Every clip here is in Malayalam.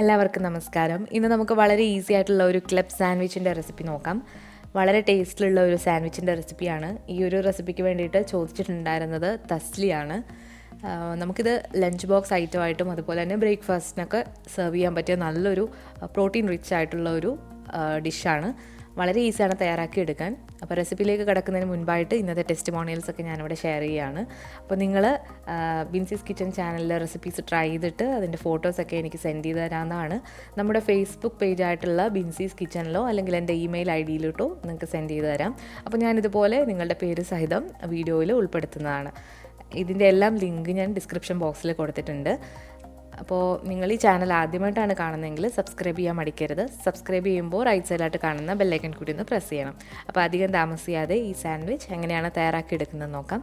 എല്ലാവർക്കും നമസ്കാരം. ഇന്ന് നമുക്ക് വളരെ ഈസി ആയിട്ടുള്ള ഒരു ക്ലബ് സാൻഡ്വിച്ചിന്റെ റെസിപ്പി നോക്കാം. വളരെ ടേസ്റ്റിലുള്ള ഒരു സാൻഡ്വിച്ചിന്റെ റെസിപ്പിയാണ് ഈ ഒരു റെസിപ്പിക്ക് വേണ്ടിയിട്ട് ചോദിച്ചിട്ടുണ്ടായിരുന്നത് തസ്ലിയാണ്. നമുക്കിത് ലഞ്ച് ബോക്സ് ഐറ്റം ഐറ്റമായിട്ടും അതുപോലെ തന്നെ ബ്രേക്ക്ഫാസ്റ്റിനൊക്കെ സെർവ് ചെയ്യാൻ പറ്റിയ നല്ലൊരു പ്രോട്ടീൻ റിച്ച് ആയിട്ടുള്ള ഒരു ഡിഷാണ് വളരെ ഈസിയാണ് തയ്യാറാക്കി എടുക്കാൻ. അപ്പോൾ റെസിപ്പിയിലേക്ക് കിടക്കുന്നതിന് മുൻപായിട്ട് ഇന്നത്തെ ടെസ്റ്റ് ഒക്കെ ഞാനിവിടെ ഷെയർ ചെയ്യുകയാണ്. അപ്പോൾ നിങ്ങൾ ബിൻസിസ് കിച്ചൺ ചാനലിലെ റെസിപ്പീസ് ട്രൈ ചെയ്തിട്ട് അതിന്റെ ഫോട്ടോസൊക്കെ എനിക്ക് സെൻഡ് ചെയ്ത് തരാമെന്നാണ് നമ്മുടെ ഫേസ്ബുക്ക് പേജായിട്ടുള്ള ബിൻസീസ് കിച്ചണിലോ അല്ലെങ്കിൽ എന്റെ ഇമെയിൽ ഐ ഡിയിലോട്ടോ നിങ്ങൾക്ക് സെൻഡ് ചെയ്ത് തരാം. അപ്പോൾ ഞാനിതുപോലെ നിങ്ങളുടെ പേര് സഹിതം വീഡിയോയിൽ ഉൾപ്പെടുത്തുന്നതാണ്. ഇതിന്റെ എല്ലാം ലിങ്ക് ഞാൻ ഡിസ്ക്രിപ്ഷൻ ബോക്സിൽ കൊടുത്തിട്ടുണ്ട്. അപ്പോൾ നിങ്ങൾ ഈ ചാനൽ ആദ്യമായിട്ടാണ് കാണുന്നതെങ്കിൽ സബ്സ്ക്രൈബ് ചെയ്യാൻ മടിക്കരുത്. സബ്സ്ക്രൈബ് ചെയ്യുമ്പോൾ റൈറ്റ് സൈഡിലായിട്ട് കാണുന്ന ബെല്ലൈക്കൺ കൂടി ഒന്ന് പ്രസ് ചെയ്യണം. അപ്പോൾ അധികം താമസിയാതെ ഈ സാൻഡ്വിച്ച് എങ്ങനെയാണ് തയ്യാറാക്കി എടുക്കുന്നത് നോക്കാം.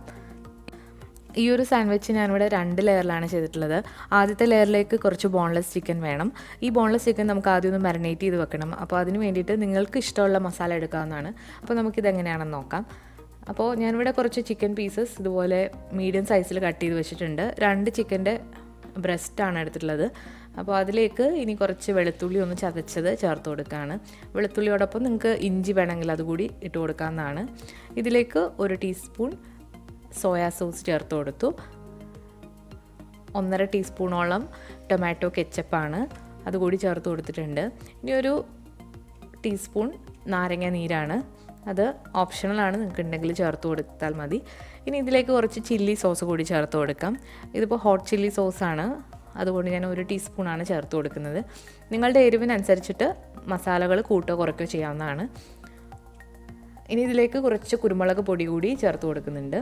ഈ ഒരു സാൻഡ്വിച്ച് ഞാനിവിടെ രണ്ട് ലെയറിലാണ് ചെയ്തിട്ടുള്ളത്. ആദ്യത്തെ ലെയറിലേക്ക് കുറച്ച് ബോൺലെസ് ചിക്കൻ വേണം. ഈ ബോൺലെസ് ചിക്കൻ നമുക്ക് ആദ്യം ഒന്ന് മാരിനേറ്റ് ചെയ്ത് വെക്കണം. അപ്പോൾ അതിന് വേണ്ടിയിട്ട് നിങ്ങൾക്ക് ഇഷ്ടമുള്ള മസാല എടുക്കാവുന്നതാണ്. അപ്പോൾ നമുക്കിത് എങ്ങനെയാണെന്ന് നോക്കാം. അപ്പോൾ ഞാനിവിടെ കുറച്ച് ചിക്കൻ പീസസ് ഇതുപോലെ മീഡിയം സൈസിൽ കട്ട് ചെയ്ത് വെച്ചിട്ടുണ്ട്. രണ്ട് ചിക്കന്റെ ബ്രസ്റ്റാണ് എടുത്തിട്ടുള്ളത്. അപ്പോൾ അതിലേക്ക് ഇനി കുറച്ച് വെളുത്തുള്ളി ഒന്ന് ചതച്ചത് ചേർത്ത് കൊടുക്കുകയാണ് വെളുത്തുള്ളിയോടൊപ്പം നിങ്ങൾക്ക് ഇഞ്ചി വേണമെങ്കിൽ അതുകൂടി ഇട്ട് കൊടുക്കാവുന്നതാണ്. ഇതിലേക്ക് ഒരു ടീസ്പൂൺ സോയാ സോസ് ചേർത്ത് കൊടുത്തു. ഒന്നര ടീസ്പൂണോളം ടൊമാറ്റോ കെച്ചപ്പാണ് അതുകൂടി ചേർത്ത് കൊടുത്തിട്ടുണ്ട്. ഇനി ഒരു ടീസ്പൂൺ നാരങ്ങ നീരാണ്. അത് ഓപ്ഷണലാണ് നിങ്ങൾക്ക് ഉണ്ടെങ്കിൽ ചേർത്ത് കൊടുത്താൽ മതി. ഇനി ഇതിലേക്ക് കുറച്ച് ചില്ലി സോസ് കൂടി ചേർത്ത് കൊടുക്കാം. ഇതിപ്പോൾ ഹോട്ട് ചില്ലി സോസാണ് അതുകൊണ്ട് ഞാൻ ഒരു ടീസ്പൂണാണ് ചേർത്ത് കൊടുക്കുന്നത്. നിങ്ങളുടെ എരിവിനനുസരിച്ചിട്ട് മസാലകൾ കൂട്ടോ കുറയ്ക്കോ ചെയ്യാവുന്നതാണ്. ഇനി ഇതിലേക്ക് കുറച്ച് കുരുമുളക് പൊടി കൂടി ചേർത്ത് കൊടുക്കുന്നുണ്ട്.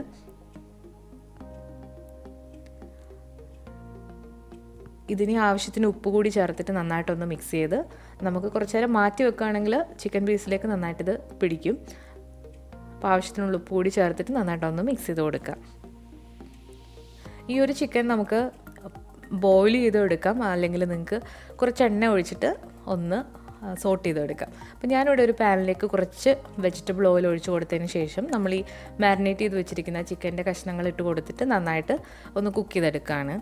ഇതിന് ആവശ്യത്തിന് ഉപ്പ് കൂടി ചേർത്തിട്ട് നന്നായിട്ടൊന്ന് മിക്സ് ചെയ്ത് നമുക്ക് കുറച്ച് നേരം മാറ്റി വെക്കുകയാണെങ്കിൽ ചിക്കൻ പീസിലേക്ക് നന്നായിട്ടിത് പിടിക്കും. അപ്പോൾ ആവശ്യത്തിനുള്ള ഉപ്പ് കൂടി ചേർത്തിട്ട് നന്നായിട്ടൊന്ന് മിക്സ് ചെയ്ത് കൊടുക്കുക. ഈ ഒരു ചിക്കൻ നമുക്ക് ബോയിൽ ചെയ്ത് എടുക്കാം അല്ലെങ്കിൽ നിങ്ങൾക്ക് കുറച്ച് എണ്ണ ഒഴിച്ചിട്ട് ഒന്ന് സോട്ട് ചെയ്തെടുക്കാം. അപ്പോൾ ഞാനിവിടെ ഒരു പാനിലേക്ക് കുറച്ച് വെജിറ്റബിൾ ഓയിൽ ഒഴിച്ച് കൊടുത്തതിന് ശേഷം നമ്മൾ ഈ മാരിനേറ്റ് ചെയ്ത് വെച്ചിരിക്കുന്ന ചിക്കന്റെ കഷ്ണങ്ങൾ ഇട്ട് കൊടുത്തിട്ട് നന്നായിട്ട് ഒന്ന് കുക്ക് ചെയ്തെടുക്കുകയാണ്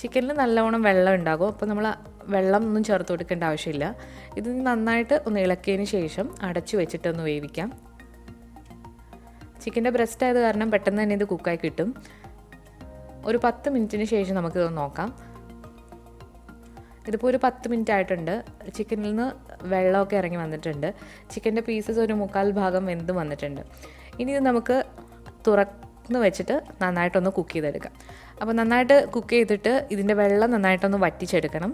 ചിക്കനിൽ നല്ലവണ്ണം വെള്ളം ഉണ്ടാകും. അപ്പോൾ നമ്മൾ വെള്ളം ഒന്നും ചേർത്ത് കൊടുക്കേണ്ട ആവശ്യമില്ല. ഇത് നന്നായിട്ട് ഒന്ന് ഇളക്കിയതിന് ശേഷം അടച്ചു വെച്ചിട്ടൊന്ന് വേവിക്കാം. ചിക്കന്റെ ബ്രസ്റ്റ് ആയത് കാരണം പെട്ടെന്ന് തന്നെ ഇത് കുക്കായി കിട്ടും. ഒരു പത്ത് മിനിറ്റിന് ശേഷം നമുക്കിത് നോക്കാം. ഇതിപ്പോൾ ഒരു പത്ത് മിനിറ്റ് ആയിട്ടുണ്ട്. ചിക്കനിൽ നിന്ന് വെള്ളമൊക്കെ ഇറങ്ങി വന്നിട്ടുണ്ട്. ചിക്കന്റെ പീസസ് ഒരു മുക്കാൽ ഭാഗം വെന്ത് വന്നിട്ടുണ്ട്. ഇനി ഇത് നമുക്ക് തുറന്ന് വെച്ചിട്ട് നന്നായിട്ടൊന്ന് കുക്ക് ചെയ്തെടുക്കാം. അപ്പോൾ നന്നായിട്ട് കുക്ക് ചെയ്തിട്ട് ഇതിന്റെ വെള്ളം നന്നായിട്ടൊന്ന് വറ്റിച്ചെടുക്കണം.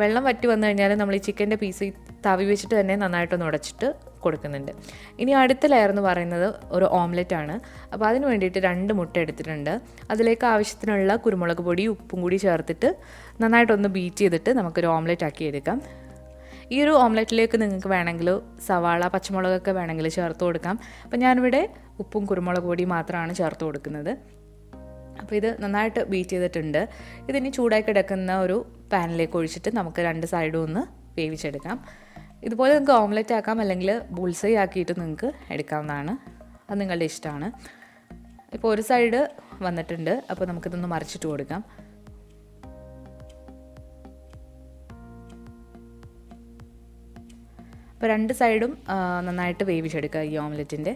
വെള്ളം വറ്റി വന്നു കഴിഞ്ഞാൽ നമ്മൾ ഈ ചിക്കന്റെ പീസ് തവി വെച്ചിട്ട് തന്നെ നന്നായിട്ടൊന്ന് ഉടച്ചിട്ട് കൊടുക്കുന്നുണ്ട്. ഇനി അടുത്ത ലെയർ എന്ന് പറയുന്നത് ഒരു ഓംലെറ്റ് ആണ്. അപ്പോൾ അതിന് വേണ്ടിയിട്ട് രണ്ട് മുട്ട എടുത്തിട്ടുണ്ട്. അതിലേക്ക് ആവശ്യത്തിനുള്ള കുരുമുളക് പൊടി ഉപ്പും കൂടി ചേർത്തിട്ട് നന്നായിട്ടൊന്ന് ബീറ്റ് ചെയ്തിട്ട് നമുക്കൊരു ഓംലെറ്റ് ആക്കി എടുക്കാം. ഈ ഒരു ഓംലെറ്റിലേക്ക് നിങ്ങൾക്ക് വേണമെങ്കിൽ സവാള പച്ചമുളകൊക്കെ വേണമെങ്കിൽ ചേർത്ത് കൊടുക്കാം. അപ്പം ഞാനിവിടെ ഉപ്പും കുരുമുളക് പൊടി മാത്രമാണ് ചേർത്ത് കൊടുക്കുന്നത്. അപ്പോൾ ഇത് നന്നായിട്ട് ബീറ്റ് ചെയ്തിട്ടുണ്ട്. ഇതിനി ചൂടായി കിടക്കുന്ന ഒരു പാനിലേക്ക് ഒഴിച്ചിട്ട് നമുക്ക് രണ്ട് സൈഡും ഒന്ന് വേവിച്ചെടുക്കാം. ഇതുപോലെ നിങ്ങൾക്ക് ഓംലെറ്റ് ആക്കാം അല്ലെങ്കിൽ ബുൾസൈ ആക്കിയിട്ട് നിങ്ങൾക്ക് എടുക്കാവുന്നതാണ്. അത് നിങ്ങളുടെ ഇഷ്ടമാണ്. ഇപ്പോൾ ഒരു സൈഡ് വന്നിട്ടുണ്ട്. അപ്പോൾ നമുക്കിതൊന്ന് മറിച്ചിട്ട് കൊടുക്കാം. അപ്പോൾ രണ്ട് സൈഡും നന്നായിട്ട് വേവിച്ചെടുക്കുക ഈ ഓംലെറ്റിന്റെ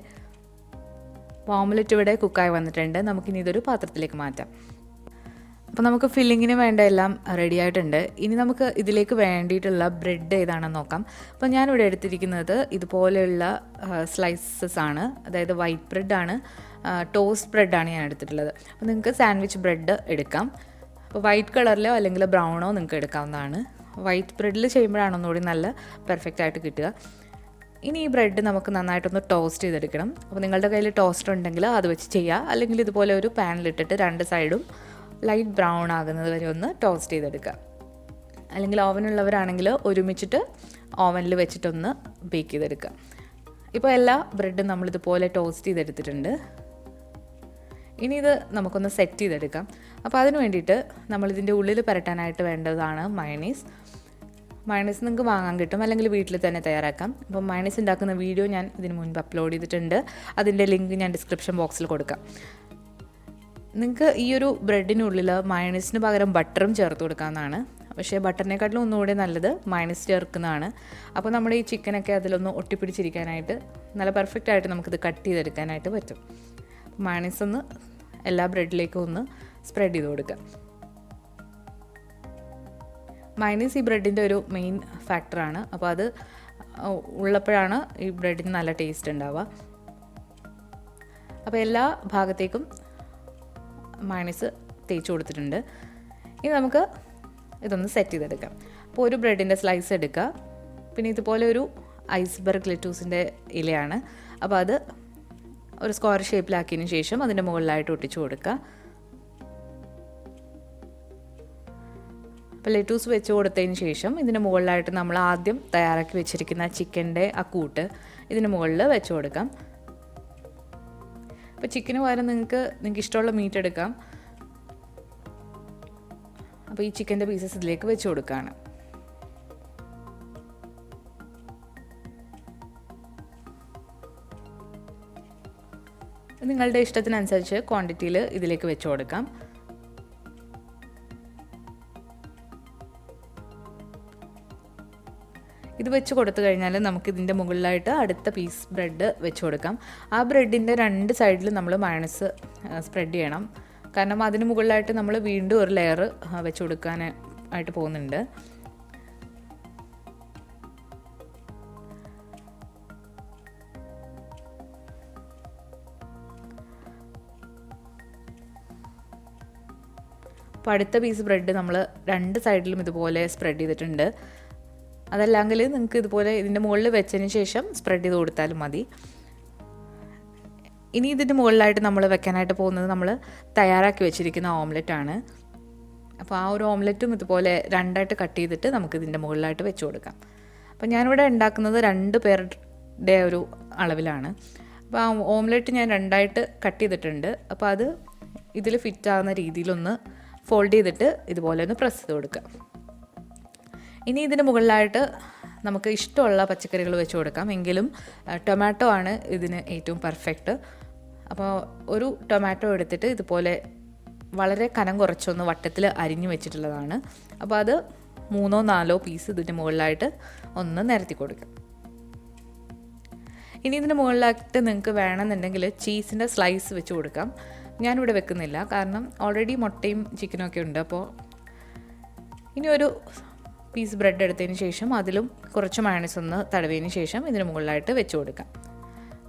ഓംലെറ്റ് ഇവിടെ കുക്കായി വന്നിട്ടുണ്ട്. നമുക്കിനി ഇതൊരു പാത്രത്തിലേക്ക് മാറ്റാം. അപ്പോൾ നമുക്ക് ഫില്ലിങ്ങിന് വേണ്ട എല്ലാം റെഡി ആയിട്ടുണ്ട്. ഇനി നമുക്ക് ഇതിലേക്ക് വേണ്ടിയിട്ടുള്ള ബ്രെഡ് ഏതാണെന്ന് നോക്കാം. അപ്പോൾ ഞാനിവിടെ എടുത്തിരിക്കുന്നത് ഇതുപോലെയുള്ള സ്ലൈസസ് ആണ്. അതായത് വൈറ്റ് ബ്രെഡാണ് ടോസ്റ്റ് ബ്രെഡാണ് ഞാൻ എടുത്തിട്ടുള്ളത്. അപ്പോൾ നിങ്ങൾക്ക് സാൻഡ്വിച്ച് ബ്രെഡ് എടുക്കാം. അപ്പോൾ വൈറ്റ് കളറിലോ അല്ലെങ്കിൽ ബ്രൗണോ നിങ്ങൾക്ക് എടുക്കാവുന്നതാണ്. വൈറ്റ് ബ്രെഡിൽ ചെയ്യുമ്പോഴാണ് ഒന്നുകൂടി നല്ല പെർഫെക്റ്റ് ആയിട്ട് കിട്ടുക. ഇനി ഈ ബ്രെഡ് നമുക്ക് നന്നായിട്ടൊന്ന് ടോസ്റ്റ് ചെയ്തെടുക്കണം. അപ്പോൾ നിങ്ങളുടെ കയ്യിൽ ടോസ്റ്റർ ഉണ്ടെങ്കിൽ അത് വെച്ച് ചെയ്യുക അല്ലെങ്കിൽ ഇതുപോലെ ഒരു പാനിലിട്ടിട്ട് രണ്ട് സൈഡും ലൈറ്റ് ബ്രൗൺ ആകുന്നത് വരെ ഒന്ന് ടോസ്റ്റ് ചെയ്തെടുക്കുക അല്ലെങ്കിൽ ഓവനുള്ളവരാണെങ്കിൽ ഒരുമിച്ചിട്ട് ഓവനിൽ വെച്ചിട്ടൊന്ന് ബേക്ക് ചെയ്തെടുക്കുക ഇപ്പോൾ എല്ലാ ബ്രെഡും നമ്മളിതുപോലെ ടോസ്റ്റ് ചെയ്തെടുത്തിട്ടുണ്ട്. ഇനി ഇത് നമുക്കൊന്ന് സെറ്റ് ചെയ്തെടുക്കാം. അപ്പോൾ അതിന് വേണ്ടിയിട്ട് നമ്മളിതിന്റെ ഉള്ളിൽ പരട്ടാനായിട്ട് വേണ്ടതാണ് മയണീസ് മയണീസ് നിങ്ങൾക്ക് വാങ്ങാൻ കിട്ടും അല്ലെങ്കിൽ വീട്ടിൽ തന്നെ തയ്യാറാക്കാം. അപ്പോൾ മയണൈസ് ഉണ്ടാക്കുന്ന വീഡിയോ ഞാൻ ഇതിന് മുൻപ് അപ്ലോഡ് ചെയ്തിട്ടുണ്ട്. അതിന്റെ ലിങ്ക് ഞാൻ ഡിസ്ക്രിപ്ഷൻ ബോക്സിൽ കൊടുക്കാം. നിങ്ങൾക്ക് ഈ ഒരു ബ്രെഡിനുള്ളിൽ മയണൈസിന് പകരം ബട്ടറും ചേർത്ത് കൊടുക്കാവുന്നതാണ്. പക്ഷേ ബട്ടറിനെക്കാട്ടിലും ഒന്നുകൂടി നല്ലത് മയണൈസ് ചേർക്കുന്നതാണ്. അപ്പോൾ നമ്മുടെ ഈ ചിക്കനൊക്കെ അതിലൊന്ന് ഒട്ടിപ്പിടിച്ചിരിക്കാനായിട്ട് നല്ല പെർഫെക്റ്റ് ആയിട്ട് നമുക്കിത് കട്ട് ചെയ്തെടുക്കാനായിട്ട് പറ്റും. മയണൈസ് ഒന്ന് എല്ലാ ബ്രെഡിലേക്കും ഒന്ന് സ്പ്രെഡ് ചെയ്ത് കൊടുക്കുക. മൈനസ് ഈ ബ്രെഡിന്റെ ഒരു മെയിൻ ഫാക്ടറാണ് അപ്പോൾ അത് ഉള്ളപ്പോഴാണ് ഈ ബ്രെഡിന് നല്ല ടേസ്റ്റ് ഉണ്ടാവുക. അപ്പോൾ എല്ലാ ഭാഗത്തേക്കും മൈനസ് തേച്ച് കൊടുത്തിട്ടുണ്ട്. ഇനി നമുക്ക് ഇതൊന്ന് സെറ്റ് ചെയ്തെടുക്കാം. അപ്പോൾ ഒരു ബ്രെഡിന്റെ സ്ലൈസ് എടുക്കുക. പിന്നെ ഇതുപോലെ ഒരു ഐസ്ബർഗ് ലെറ്റൂസിന്റെ ഇലയാണ്. അപ്പോൾ അത് ഒരു സ്ക്വയർ ഷേപ്പിലാക്കിയതിന് ശേഷം അതിന്റെ മുകളിലായിട്ട് ഒട്ടിച്ചു കൊടുക്കുക. അപ്പോൾ ലെറ്റൂസ് വെച്ച് കൊടുത്തതിന് ശേഷം ഇതിന് മുകളിലായിട്ട് നമ്മൾ ആദ്യം തയ്യാറാക്കി വെച്ചിരിക്കുന്ന ചിക്കന്റെ ആ കൂട്ട് ഇതിന് മുകളിൽ വെച്ച് കൊടുക്കാം. അപ്പോൾ ചിക്കന് പകരം നിങ്ങൾക്ക് നിങ്ങൾക്ക് ഇഷ്ടമുള്ള മീറ്റ് എടുക്കാം. അപ്പോൾ ഈ ചിക്കന്റെ പീസസ് ഇതിലേക്ക് വെച്ച് കൊടുക്കുകയാണ് നിങ്ങളുടെ ഇഷ്ടത്തിനനുസരിച്ച് ക്വാണ്ടിറ്റിയിൽ ഇതിലേക്ക് വെച്ച് കൊടുക്കാം. ഇത് വെച്ച് കൊടുത്തു കഴിഞ്ഞാൽ നമുക്ക് ഇതിന്റെ മുകളിലായിട്ട് അടുത്ത പീസ് ബ്രെഡ് വെച്ച് കൊടുക്കാം. ആ ബ്രെഡിന്റെ രണ്ട് സൈഡിൽ നമ്മൾ മയണസ് സ്പ്രെഡ് ചെയ്യണം. കാരണം അതിന് മുകളിലായിട്ട് നമ്മൾ വീണ്ടും ഒരു ലെയർ വെച്ച് കൊടുക്കാൻ ആയിട്ട് പോകുന്നുണ്ട്. അപ്പോൾ അടുത്ത പീസ് ബ്രെഡ് നമ്മൾ രണ്ട് സൈഡിലും ഇതുപോലെ സ്പ്രെഡ് ചെയ്തിട്ടുണ്ട്. അതല്ലെങ്കിൽ നിങ്ങൾക്ക് ഇതുപോലെ ഇതിന്റെ മുകളിൽ വെച്ചതിന് ശേഷം സ്പ്രെഡ് ചെയ്ത് കൊടുത്താലും മതി. ഇനി ഇതിന്റെ മുകളിലായിട്ട് നമ്മൾ വെക്കാനായിട്ട് പോകുന്നത് നമ്മൾ തയ്യാറാക്കി വെച്ചിരിക്കുന്ന ഓംലെറ്റ് ആണ്. അപ്പോൾ ആ ഒരു ഓംലെറ്റും ഇതുപോലെ രണ്ടായിട്ട് കട്ട് ചെയ്തിട്ട് നമുക്ക് ഇതിന്റെ മുകളിലായിട്ട് വെച്ച് കൊടുക്കാം. അപ്പോൾ ഞാനിവിടെ ഉണ്ടാക്കുന്നത് രണ്ട് പേരുടെ ഒരു അളവിലാണ്. അപ്പോൾ ആ ഓംലെറ്റ് ഞാൻ രണ്ടായിട്ട് കട്ട് ചെയ്തിട്ടുണ്ട്. അപ്പോൾ അത് ഇതിൽ ഫിറ്റ് രീതിയിലൊന്ന് ഫോൾഡ് ചെയ്തിട്ട് ഇതുപോലെ ഒന്ന് പ്രസ് ചെയ്ത് കൊടുക്കുക. ഇനി ഇതിന് മുകളിലായിട്ട് നമുക്ക് ഇഷ്ടമുള്ള പച്ചക്കറികൾ വെച്ച് കൊടുക്കാം. എങ്കിലും ടൊമാറ്റോ ആണ് ഇതിന് ഏറ്റവും പെർഫെക്റ്റ് അപ്പോൾ ഒരു ടൊമാറ്റോ എടുത്തിട്ട് ഇതുപോലെ വളരെ കനം കുറച്ചൊന്ന് വട്ടത്തിൽ അരിഞ്ഞു വെച്ചിട്ടുള്ളതാണ്. അപ്പോൾ അത് മൂന്നോ നാലോ പീസ് ഇതിന്റെ മുകളിലായിട്ട് ഒന്ന് നിരത്തി കൊടുക്കാം. ഇനി ഇതിന് മുകളിലായിട്ട് നിങ്ങൾക്ക് വേണമെന്നുണ്ടെങ്കിൽ ചീസിന്റെ സ്ലൈസ് വെച്ച് കൊടുക്കാം. ഞാനിവിടെ വെക്കുന്നില്ല. കാരണം ഓൾറെഡി മുട്ടയും ചിക്കനും ഒക്കെ ഉണ്ട്. അപ്പോൾ ഇനി ഒരു പീസ് ബ്രെഡ് എടുത്തതിന് ശേഷം അതിലും കുറച്ച് മയണസ് ഒന്ന് തടവിയതിന് ശേഷം ഇതിന് മുകളിലായിട്ട് വെച്ച് കൊടുക്കാം.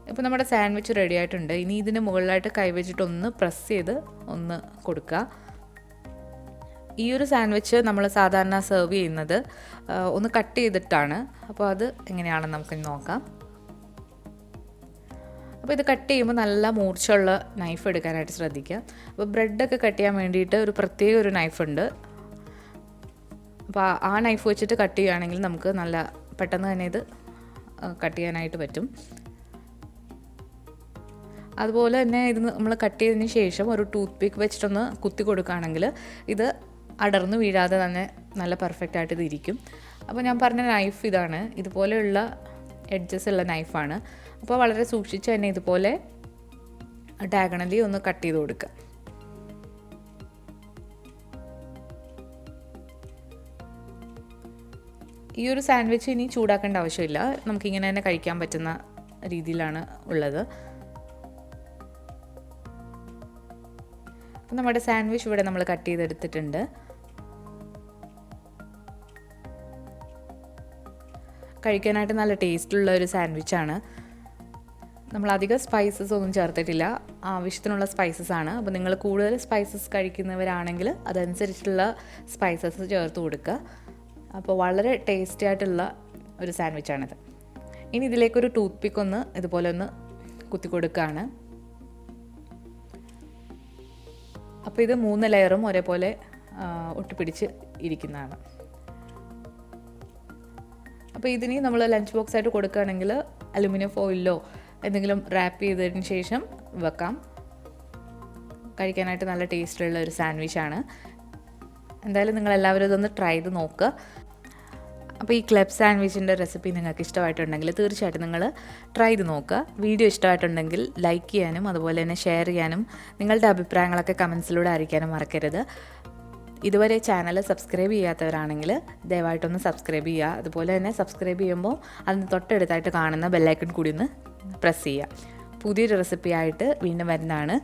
ഇപ്പോൾ നമ്മുടെ സാൻഡ്വിച്ച് റെഡി ആയിട്ടുണ്ട്. ഇനി ഇതിന് മുകളിലായിട്ട് കൈവച്ചിട്ട് ഒന്ന് പ്രസ് ചെയ്ത് ഒന്ന് കൊടുക്കുക. ഈ ഒരു സാൻഡ്വിച്ച് നമ്മൾ സാധാരണ സെർവ് ചെയ്യുന്നത് ഒന്ന് കട്ട് ചെയ്തിട്ടാണ്. അപ്പോൾ അത് എങ്ങനെയാണെന്ന് നമുക്ക് നോക്കാം. അപ്പോൾ ഇത് കട്ട് ചെയ്യുമ്പോൾ നല്ല മൂർച്ചയുള്ള നൈഫ് എടുക്കാനായിട്ട് ശ്രദ്ധിക്കുക. അപ്പോൾ ബ്രെഡൊക്കെ കട്ട് ചെയ്യാൻ വേണ്ടിയിട്ട് ഒരു പ്രത്യേക ഒരു നൈഫ് ഉണ്ട്. അപ്പോൾ ആ നൈഫ് വെച്ചിട്ട് കട്ട് ചെയ്യുകയാണെങ്കിൽ നമുക്ക് നല്ല പെട്ടെന്ന് തന്നെ ഇത് കട്ട് ചെയ്യാനായിട്ട് പറ്റും. അതുപോലെ തന്നെ ഇത് നമ്മൾ കട്ട് ചെയ്തതിന് ശേഷം ഒരു ടൂത്ത് പിക്ക് വെച്ചിട്ടൊന്ന് കുത്തി കൊടുക്കുകയാണെങ്കിൽ ഇത് അടർന്നു വീഴാതെ തന്നെ നല്ല പെർഫെക്റ്റ് ആയിട്ട് ഇത് ഇരിക്കും. അപ്പോൾ ഞാൻ പറഞ്ഞ നൈഫ് ഇതാണ്. ഇതുപോലെയുള്ള എഡ്ജസ് ഉള്ള നൈഫാണ് അപ്പോൾ വളരെ സൂക്ഷിച്ച് തന്നെ ഇതുപോലെ ഡയഗണലി ഒന്ന് കട്ട് ചെയ്ത് കൊടുക്കുക. ഈ ഒരു സാൻഡ്വിച്ച് ഇനി ചൂടാക്കേണ്ട ആവശ്യമില്ല. നമുക്കിങ്ങനെ തന്നെ കഴിക്കാൻ പറ്റുന്ന രീതിയിലാണ് ഉള്ളത്. അപ്പം നമ്മുടെ സാൻഡ്വിച്ച് ഇവിടെ നമ്മൾ കട്ട് ചെയ്തെടുത്തിട്ടുണ്ട്. കഴിക്കാനായിട്ട് നല്ല ടേസ്റ്റുള്ള ഒരു സാൻഡ്വിച്ചാണ്. നമ്മൾ അധികം സ്പൈസസ് ഒന്നും ചേർത്തിട്ടില്ല. ആവശ്യത്തിനുള്ള സ്പൈസസ് ആണ്. അപ്പോൾ നിങ്ങൾ കൂടുതൽ സ്പൈസസ് കഴിക്കുന്നവരാണെങ്കിൽ അതനുസരിച്ചുള്ള സ്പൈസസ് ചേർത്ത് കൊടുക്കുക. അപ്പോൾ വളരെ ടേസ്റ്റി ആയിട്ടുള്ള ഒരു സാൻഡ്വിച്ചാണിത് ഇനി ഇതിലേക്കൊരു ടൂത്ത് പിക്ക് ഒന്ന് ഇതുപോലെ ഒന്ന് കുത്തി കൊടുക്കുകയാണ് അപ്പോൾ ഇത് മൂന്ന് ലെയറും ഒരേപോലെ ഒട്ടിപ്പിടിച്ച് ഇരിക്കുന്നതാണ്. അപ്പോൾ ഇതിന് നമ്മൾ ലഞ്ച് ബോക്സ് ആയിട്ട് കൊടുക്കുകയാണെങ്കിൽ അലുമിനിയം ഫോയിലോ എന്തെങ്കിലും റാപ്പ് ചെയ്തതിന് ശേഷം വെക്കാം. കഴിക്കാനായിട്ട് നല്ല ടേസ്റ്റുള്ള ഒരു സാൻഡ്വിച്ചാണ് എന്തായാലും നിങ്ങൾ എല്ലാവരും ഇതൊന്ന് ട്രൈ ചെയ്ത് നോക്കുക അപ്പോൾ ഈ ക്ലബ് സാൻഡ്വിച്ചിന്റെ റെസിപ്പി നിങ്ങൾക്ക് ഇഷ്ടമായിട്ടുണ്ടെങ്കിൽ തീർച്ചയായിട്ടും നിങ്ങൾ ട്രൈ ചെയ്ത് നോക്കുക. വീഡിയോ ഇഷ്ടമായിട്ടുണ്ടെങ്കിൽ ലൈക്ക് ചെയ്യാനും അതുപോലെ തന്നെ ഷെയർ ചെയ്യാനും നിങ്ങളുടെ അഭിപ്രായങ്ങളൊക്കെ കമൻസിലൂടെ അറിയിക്കാനും മറക്കരുത്. ഇതുവരെ ചാനൽ സബ്സ്ക്രൈബ് ചെയ്യാത്തവരാണെങ്കിൽ ദയവായിട്ടൊന്ന് സബ്സ്ക്രൈബ് ചെയ്യുക. അതുപോലെ തന്നെ സബ്സ്ക്രൈബ് ചെയ്യുമ്പോൾ അതിന് തൊട്ടടുത്തായിട്ട് കാണുന്ന ബെല്ലൈക്കൺ കൂടി ഒന്ന് പ്രസ് ചെയ്യുക. പുതിയൊരു റെസിപ്പിയായിട്ട് വീണ്ടും വരുന്നതാണ്.